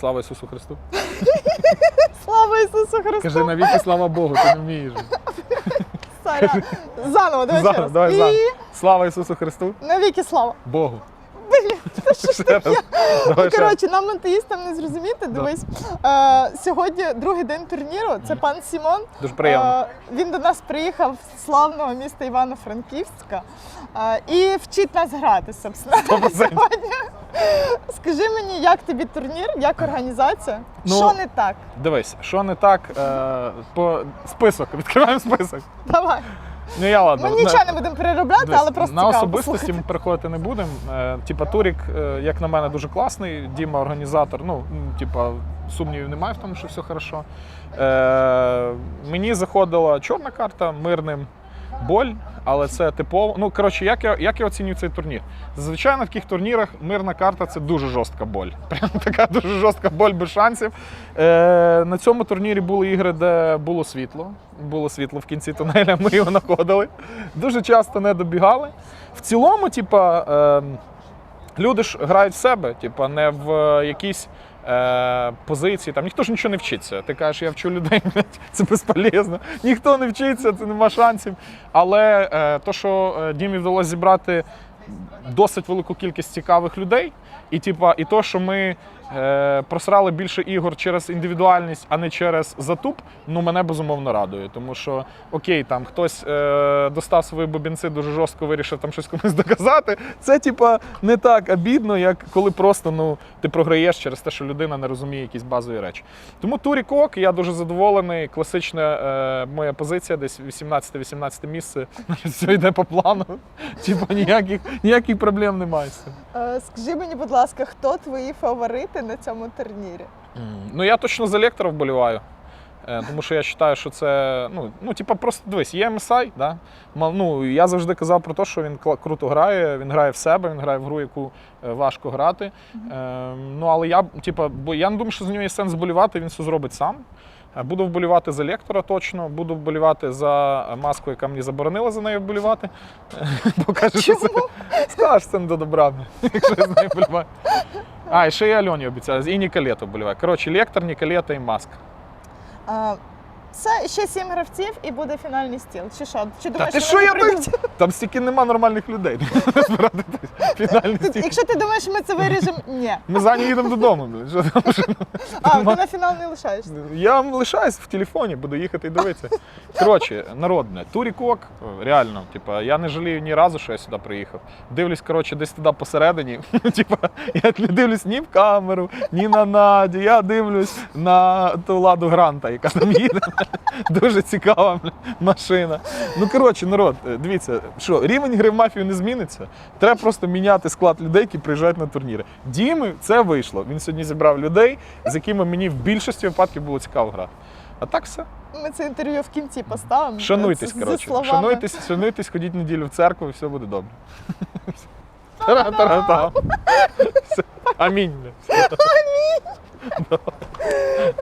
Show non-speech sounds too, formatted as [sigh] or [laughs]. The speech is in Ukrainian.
Слава Ісусу Христу. [laughs] Слава Ісусу Христу! Кажи навіки слава Богу, ти не вмієш. [laughs] Сорян. Заново, давай ще раз. давай І. Слава Ісусу Христу. навіки слава. Богу. Та що ж Ще таке? Давай Ну, ще раз. коротше, нам атеїстам не зрозуміти. Дивись, е, сьогодні другий день турніру. Це пан Сімон. Дуже приємно. Е, він до нас приїхав з славного міста Івано-Франківська е, і вчить нас грати, собственно. 100%. Сьогодні. Скажи мені, як тобі турнір, як організація? Ну, Що не так? Дивись, що не так, е, по список, [laughs] відкриваємо список. Давай. Ну я ладно. Ми нічого не будемо переробляти, Дивись, але просто на цікаво особистості послухати. ми переходити не будемо. Е, типа Турік, е, як на мене, дуже класний. Діма організатор. Ну, м, типа, сумнівів немає в тому, що все хорошо. Е, мені заходила чорна карта мирним боль, але це типово. Ну, коротше, як я, як я оцінюю цей турнір? Зазвичай на таких турнірах мирна карта це дуже жорстка боль. [laughs] Прям така дуже жорстка боль без шансів. Е, на цьому турнірі були ігри, де було світло. Було світло в кінці тунеля, [laughs] ми його знаходили. Дуже часто не добігали. В цілому, типа, е, люди ж грають в себе, типа, не в е, якійсь. Е, позиції, там ніхто ж нічого не вчиться. Ти кажеш, я вчу людей, [laughs] це безполезно. Ніхто не вчиться, це нема шансів. Але е, то, що е, Дімі вдалося зібрати досить велику кількість цікавих людей, і, типа, і то, що ми е, просрали більше ігор через індивідуальність, а не через затуп, ну мене безумовно радує. Тому що окей, там хтось е, достав свої бубінці дуже жорстко вирішив там щось комусь [laughs] доказати. Це, типа, не так обідно, як коли просто ну, ти програєш через те, що людина не розуміє якісь базові речі. Тому Турік ок, я дуже задоволений. Класична е, моя позиція, десь 18-18 місце. [laughs] Все йде по плану. [laughs] Типа ніяких, ніяких проблем немає. Е, Скажи мені, будь ласка, хто твої фаворити на цьому турнірі? Ну я точно за лектора вболіваю. Е, Тому що я вважаю, що це, ну, ну типа, просто дивись, є MSI, да? Ну, я завжди казав про те, що він круто грає, він грає в себе, він грає в гру, яку е, важко грати. Е, ну, але я, типа, бо я не думаю, що за нього є сенс вболівати, він все зробить сам. Е, Буду вболівати за лектора точно, буду вболівати за маску, яка мені заборонила за нею вболівати. [laughs] Бо каже, що це скажеш, не до добра, [laughs] якщо з нею вболіваю. А, і ще і Альоні обіцяю, і Ніколету вболіваю. Коротше, лектор, Ніколета і маска. Це ще сім гравців і буде фінальний стіл. Чи що? Чи Та думаєш, ти що вони я прийдуть? так? Там стільки нема нормальних людей. [laughs] Збирати фінальний Ти-. Якщо ти думаєш, ми це виріжемо, ні. Ми за їдемо додому. блін. Що там, що? [laughs] А, ти на фінал не лишаєшся. Я лишаюсь в телефоні, буду їхати і дивитися. Коротше, народне, турікок, реально, типа, я не жалію ні разу, що я сюди приїхав. Дивлюсь, коротше, десь туди посередині. [laughs] Типа, я не дивлюсь ні в камеру, ні на Надю. Я дивлюсь на ту ладу Гранта, яка там їде. [laughs] Дуже цікава машина. Ну, коротше, народ, е, дивіться, що рівень гри в мафію не зміниться. Треба просто міняти склад людей, які приїжджають на турніри. Діми це вийшло. Він сьогодні зібрав людей, з якими мені в більшості випадків було цікаво грати. А так все. Ми це інтерв'ю в кінці поставимо. Шануйтесь, коротше. Шануйтесь, шануйтесь, ходіть неділю в церкву і все буде добре. [laughs] Та-ра-та-ра-та. Амінь. Все. [laughs]